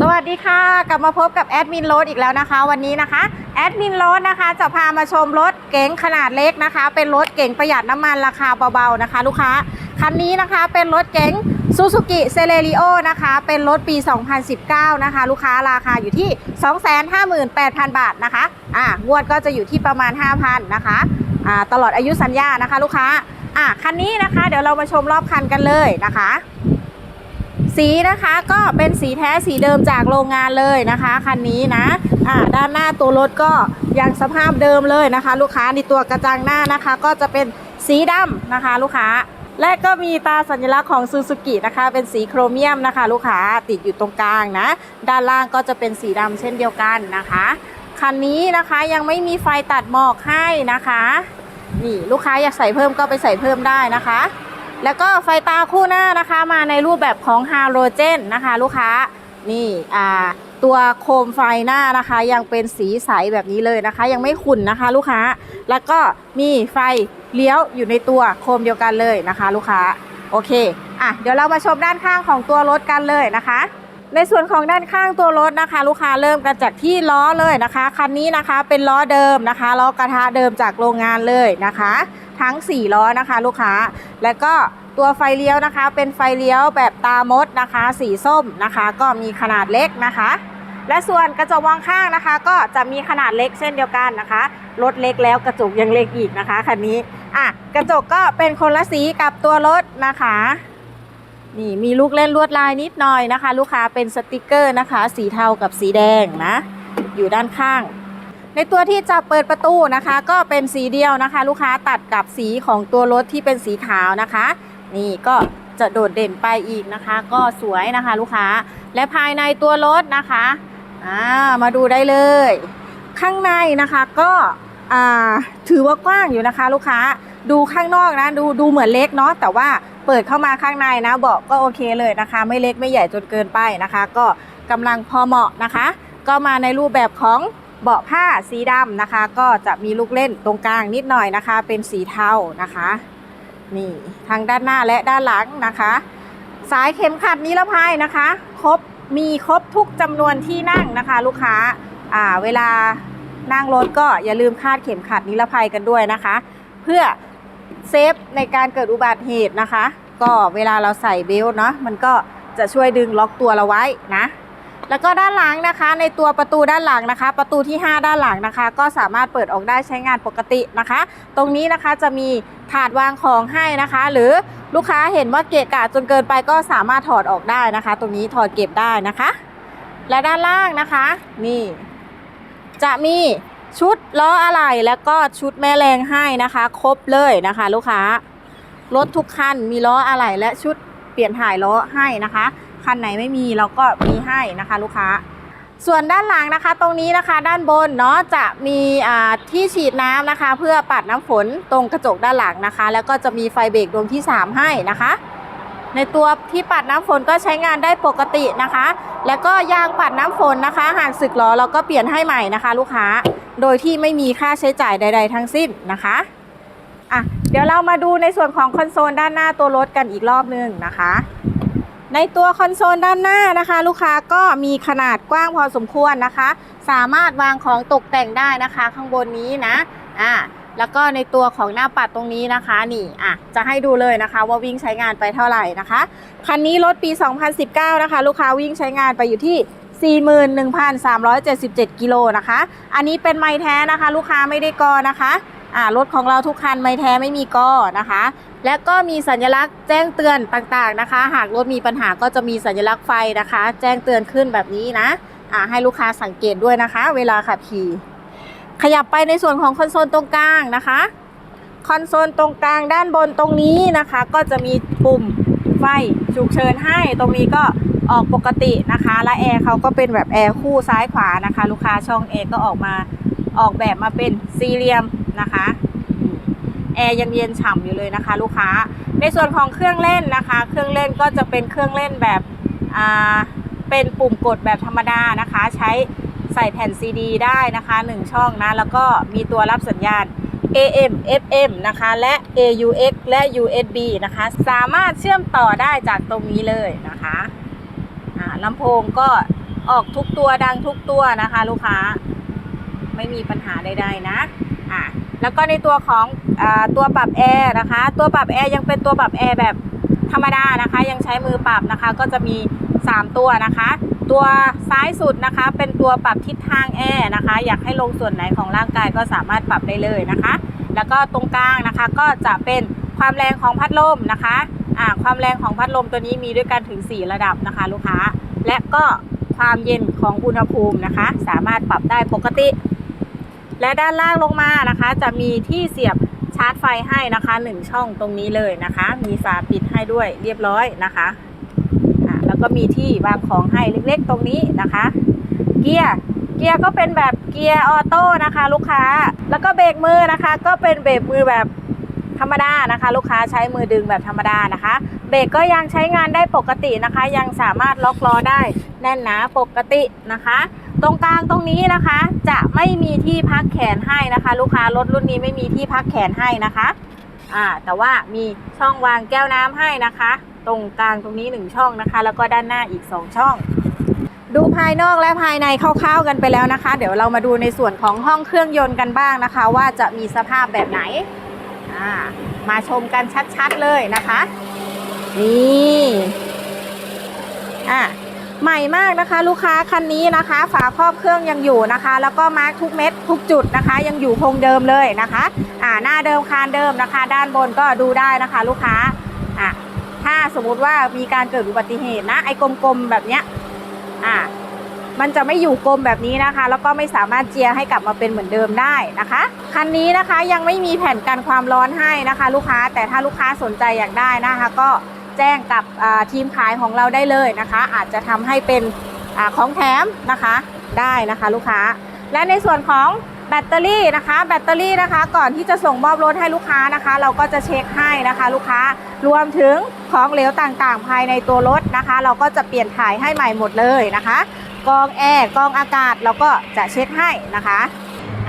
สวัสดีค่ะ กลับมาพบกับแอดมินรดอีกแล้วนะคะ วันนี้นะคะแอดมินรดนะคะจะพามาชมรถเก๋งขนาดเล็กนะคะ เป็นรถเก๋งประหยัดน้ำมันราคาเบาๆนะคะ ลูกค้าคันนี้นะคะเป็นรถเก๋งซูซูกิเซเลริโอนะคะ เป็นรถปี 2019 นะคะ ลูกค้าราคาอยู่ที่ 258,000 บาทนะคะอ่างวดก็จะอยู่ที่ประมาณ 5,000นะคะอ่าตลอดอายุสัญญานะคะ ลูกค้าอะคันนี้นะคะ เดี๋ยวเรามาชมรอบคันกันเลยนะคะ สีนะคะก็เป็นสีแท้สีเดิมจากโรงงานเลยนะคะคันนี้นะอ่าด้านหน้าตัวรถก็ยังสภาพเดิมเลยนะคะ ลูกค้าในตัวกระจังหน้านะคะ ก็จะเป็นสีดำนะคะ ลูกค้า และก็มีตาสัญลักษณ์ของซูซูกินะคะ เป็นสีโครเมียมนะคะ ลูกค้าติดอยู่ตรงกลางนะ ด้านล่างก็จะเป็นสีดำเช่นเดียวกันนะคะคันนี้นะคะยังไม่มีไฟตัดหมอกให้นะคะ นี่ลูกค้าอยากใส่เพิ่มก็ไปใส่เพิ่มได้นะคะ แล้วก็ไฟตาคู่หน้านะคะมาในรูปแบบของฮาโลเจนนะคะ ลูกค้านี่อ่าตัวโคมไฟหน้านะคะ ยังเป็นสีใสแบบนี้เลยนะคะ ยังไม่ขุ่นนะคะ ลูกค้า แล้วก็มีไฟเลี้ยวอยู่ในตัวโคมเดียวกันเลยนะคะ ลูกค้าโอเคอะเดี๋ยวเรามาชมด้านข้างของตัวรถกันเลยนะคะ ในส่วนของด้านข้างตัวรถนะคะ ลูกค้าเริ่มกันจากที่ล้อเลยนะคะคันนี้นะคะเป็นล้อเดิมนะคะล้อกระทะเดิมจากโรงงานเลยนะคะ ทั้ง 4 ล้อนะคะ ลูกค้า แล้วก็ตัวไฟเลี้ยวนะคะ เป็นไฟเลี้ยวแบบตามดนะคะ สีส้มนะคะ ก็มีขนาดเล็กนะคะ และส่วนกระจกมองข้างนะคะ ก็จะมีขนาดเล็กเช่นเดียวกันนะคะรถเล็กแล้วกระจกยังเล็กอีกนะคะคันนี้อะกระจกก็เป็นคนละสีกับตัวรถนะคะ นี่มีลูกเล่นลวดลายนิดหน่อยนะคะ ลูกค้าเป็นสติกเกอร์นะคะ สีเทากับสีแดงนะ อยู่ด้านข้าง ในตัวที่จะเปิดประตูนะคะ ก็เป็นสีเดียวนะคะ ลูกค้าตัดกับสีของตัวรถที่เป็นสีขาวนะคะ นี่ก็จะโดดเด่นไปอีกนะคะ ก็สวยนะคะลูกค้าและภายในตัวรถนะคะามาดูได้เลย ข้างในนะคะก็ถือว่ากว้างอยู่นะคะ ลูกค้า ดูข้างนอกนะดูดูเหมือนเล็กเนาะแต่ว่าเปิดเข้ามาข้างในนะเบาะก็โอเคเลยนะคะ ไม่เล็กไม่ใหญ่จนเกินไปนะคะ ก็กำลังพอเหมาะนะคะ ก็มาในรูปแบบของเบาะผ้าสีดำนะคะ ก็จะมีลูกเล่นตรงกลางนิดหน่อยนะคะ เป็นสีเทานะคะนี่ทางด้านหน้าและด้านหลังนะคะ สายเข็มขัดนิรภัยนะคะ ครบมีครบทุกจำนวนที่นั่งนะคะ ลูกค้าอ่าเวลานั่งรถก็อย่าลืมคาดเข็มขัดนิรภัยกันด้วยนะคะ เพื่อ เซฟในการเกิดอุบัติเหตุนะคะ ก็เวลาเราใส่เบลต์เนาะมันก็จะช่วยดึงล็อกตัวเราไว้นะ แล้วก็ด้านหลังนะคะ ในตัวประตูด้านหลังนะคะ ประตูที่ 5 ด้านหลังนะคะ ก็สามารถเปิดออกได้ใช้งานปกตินะคะ ตรงนี้นะคะจะมีถาดวางของให้นะคะ หรือลูกค้าเห็นว่าเกะกะจนเกินไปก็สามารถถอดออกได้นะคะ ตรงนี้ถอดเก็บได้นะคะ และด้านล่างนะคะ นี่ จะมี ชุดล้ออะไหล่แล้วก็ชุดแม่แรงให้นะคะ ครบเลยนะคะ ลูกค้ารถทุกคันมีล้ออะไหล่และชุดเปลี่ยนถ่ายล้อให้นะคะคันไหนไม่มีเราก็มีให้นะคะ ลูกค้า ส่วนด้านหลังนะคะ ตรงนี้นะคะ ด้านบนเนาะจะมีที่ฉีดน้ำนะคะ เพื่อปัดน้ำฝนตรงกระจกด้านหลังนะคะ แล้วก็จะมีไฟเบรกดวงที่ 3 ให้นะคะในตัวที่ปัดน้ำฝนก็ใช้งานได้ปกตินะคะ แล้วก็ยางปัดน้ำฝนนะคะ หากสึกล้อเราก็เปลี่ยนให้ใหม่นะคะ ลูกค้า โดยที่ไม่มีค่าใช้จ่ายใด ๆ ทั้งสิ้นนะคะอะเดี๋ยวเรามาดูในส่วนของคอนโซลด้านหน้าตัวรถกันอีกรอบนึงนะคะ ในตัวคอนโซลด้านหน้านะคะ ลูกค้าก็มีขนาดกว้างพอสมควรนะคะ สามารถวางของตกแต่งได้นะคะ ข้างบนนี้นะอ่าแล้วก็ในตัวของหน้าปัดตรงนี้นะคะนี่อะจะให้ดูเลยนะคะว่าวิ่งใช้งานไปเท่าไหร่นะคะ คันนี้รถปี 2019 นะคะ ลูกค้าวิ่งใช้งานไปอยู่ที่ 41,377 กิโลนะคะ อันนี้เป็นไม้แท้นะคะ ลูกค้าไม่ได้กอนะคะอ่ารถของเราทุกคันไม้แท้ไม่มีกอนะคะ และก็มีสัญลักษณ์แจ้งเตือนต่างๆนะคะ หากรถมีปัญหาก็จะมีสัญลักษณ์ไฟนะคะ แจ้งเตือนขึ้นแบบนี้นะอ่าให้ลูกค้าสังเกตด้วยนะคะ เวลาขับขี่ขยับไปในส่วนของคอนโซลตรงกลางนะคะ คอนโซลตรงกลางด้านบนตรงนี้นะคะ ก็จะมีปุ่ม ไฟฉุกเฉินให้ ตรงนี้ก็ออกปกตินะคะ และแอร์เขาก็เป็นแบบแอร์คู่ซ้ายขวานะคะ ลูกค้าช่องแอก็ออกมาออกแบบมาเป็นสี่เหลี่ยมนะคะแอร์ยังเย็นฉ่ำอยู่เลยนะคะ ลูกค้า ในส่วนของเครื่องเล่นนะคะ เครื่องเล่นก็จะเป็นเครื่องเล่นแบบอ่าเป็นปุ่มกดแบบธรรมดานะคะ ใช้ใส่แผ่นซีดีได้นะคะ 1 ช่องนะ แล้วก็มีตัวรับสัญญาณ AM FM นะคะ และ AUX และ USB นะคะ สามารถเชื่อมต่อได้จากตรงนี้เลยนะคะอ่าลำโพงก็ออกทุกตัวดังทุกตัวนะคะ ลูกค้าไม่มีปัญหาใดๆนะอะแล้วก็ในตัวของอตัวปรับแอร์นะคะ ตัวปรับแอร์ยังเป็นตัวปรับแอร์แบบธรรมดานะคะ ยังใช้มือปรับนะคะ ก็จะมี 3 ตัวนะคะ ตัวซ้ายสุดนะคะ เป็นตัวปรับทิศทางแอร์นะคะ อยากให้ลงส่วนไหนของร่างกายก็สามารถปรับได้เลยนะคะ แล้วก็ตรงกลางนะคะก็จะเป็นความแรงของพัดลมนะคะอ่าความแรงของพัดลมตัวนี้มีด้วยกันถึง 4 ระดับนะคะ ลูกค้า และก็ความเย็นของอุณหภูมินะคะ สามารถปรับได้ปกติ และด้านล่างลงมานะคะ จะมีที่เสียบชาร์จไฟให้นะคะ 1 ช่องตรงนี้เลยนะคะ มีฝาปิดให้ด้วยเรียบร้อยนะคะ แล้วก็มีที่วางของให้เล็กๆตรงนี้นะคะ เกียร์เกียร์ก็เป็นแบบเกียร์ออโต้นะคะ ลูกค้าแล้วก็เบรกมือนะคะ ก็เป็นเบรกมือแบบธรรมดานะคะ ลูกค้าใช้มือดึงแบบธรรมดานะคะ เบรกก็ยังใช้งานได้ปกตินะคะ ยังสามารถล็อกล้อได้แน่นหนาปกตินะคะ ตรงกลางตรงนี้นะคะ จะไม่มีที่พักแขนให้นะคะ ลูกค้ารถรุ่นนี้ไม่มีที่พักแขนให้นะคะอ่าแต่ว่ามีช่องวางแก้วน้ำให้นะคะ ตรงกลางตรงนี้หนึ่งช่องนะคะ แล้วก็ด้านหน้าอีกสองช่อง ดูภายนอกและภายในคร่าวๆกันไปแล้วนะคะ เดี๋ยวเรามาดูในส่วนของห้องเครื่องยนต์กันบ้างนะคะ ว่าจะมีสภาพแบบไหนามาชมกันชัดๆเลยนะคะ นี่อะใหม่มากนะคะ ลูกค้าคันนี้นะคะ ฝาครอบเครื่องยังอยู่นะคะ แล้วก็มาร์กทุกเม็ดทุกจุดนะคะ ยังอยู่คงเดิมเลยนะคะ อ่าหน้าเดิมคานเดิมนะคะ ด้านบนก็ดูได้นะคะ ลูกค้าอะถ้า สมมติว่ามีการเกิดอุบัติเหตุนะ ไอ้กลมๆแบบเนี้ยอ่ามันจะไม่อยู่กลมแบบนี้นะคะ แล้วก็ไม่สามารถเจียให้กลับมาเป็นเหมือนเดิมได้นะคะคันนี้นะคะยังไม่มีแผ่นกันความร้อนให้นะคะ ลูกค้าแต่ถ้าลูกค้าสนใจอยากได้นะคะ ก็แจ้งกับทีมขายของเราได้เลยนะคะ อาจจะทำให้เป็นอของแถมนะคะได้นะคะ ลูกค้า และในส่วนของ แบตเตอรี่นะคะ แบตเตอรี่นะคะ ก่อนที่จะส่งมอบรถให้ลูกค้านะคะ เราก็จะเช็คให้นะคะ ลูกค้ารวมถึงของเหลวต่างๆ ภายในตัวรถนะคะ เราก็จะเปลี่ยนถ่ายให้ใหม่หมดเลยนะคะกองแอร์กองอากาศเราก็จะเช็คให้นะคะ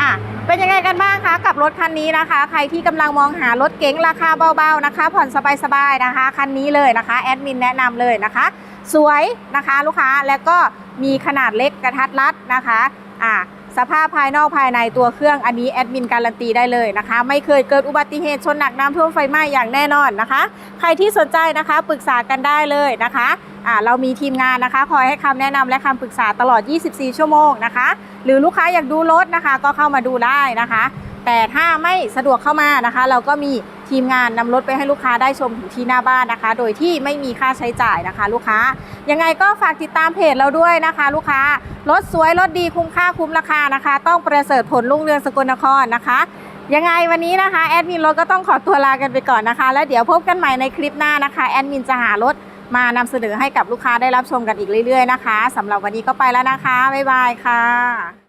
อะเป็นยังไงกันบ้างคะกับรถคันนี้นะคะ ใครที่กำลังมองหารถเก๋งราคาเบาๆนะคะ ผ่อนสบายๆนะคะคันนี้เลยนะคะแอดมินแนะนำเลยนะคะ สวยนะคะลูกค้าแล้วก็มีขนาดเล็กกระทัดรัดนะคะอะ สภาพภายนอกภายในตัวเครื่องอันนี้แอดมินการันตีได้เลยนะคะ ไม่เคยเกิดอุบัติเหตุชนหนักน้ำท่วมไฟไหม้อย่างแน่นอนนะคะ ใครที่สนใจนะคะปรึกษากันได้เลยนะคะอ่าเรามีทีมงานนะคะคอยให้คำแนะนำและคำปรึกษาตลอด 24 ชั่วโมงนะคะ หรือลูกค้าอยากดูรถนะคะ ก็เข้ามาดูได้นะคะ แต่ถ้าไม่สะดวกเข้ามานะคะ เราก็มี ทีมงานนำรถไปให้ลูกค้าได้ชมถึงที่หน้าบ้านนะคะ โดยที่ไม่มีค่าใช้จ่ายนะคะ ลูกค้า ยังไงก็ฝากติดตามเพจเราด้วยนะคะ ลูกค้ารถสวยรถดีคุ้มค่าคุ้มราคานะคะ ต้องประเสริฐผลรุ่งเรืองสกลนครนะคะยังไงวันนี้นะคะแอดมินรถก็ต้องขอตัวลากันไปก่อนนะคะ แล้วเดี๋ยวพบกันใหม่ในคลิปหน้านะคะแอดมินจะหารถมานำเสนอให้กับลูกค้าได้รับชมกันอีกเรื่อยๆนะคะสำหรับวันนี้ก็ไปแล้วนะคะบ๊ายบายค่ะ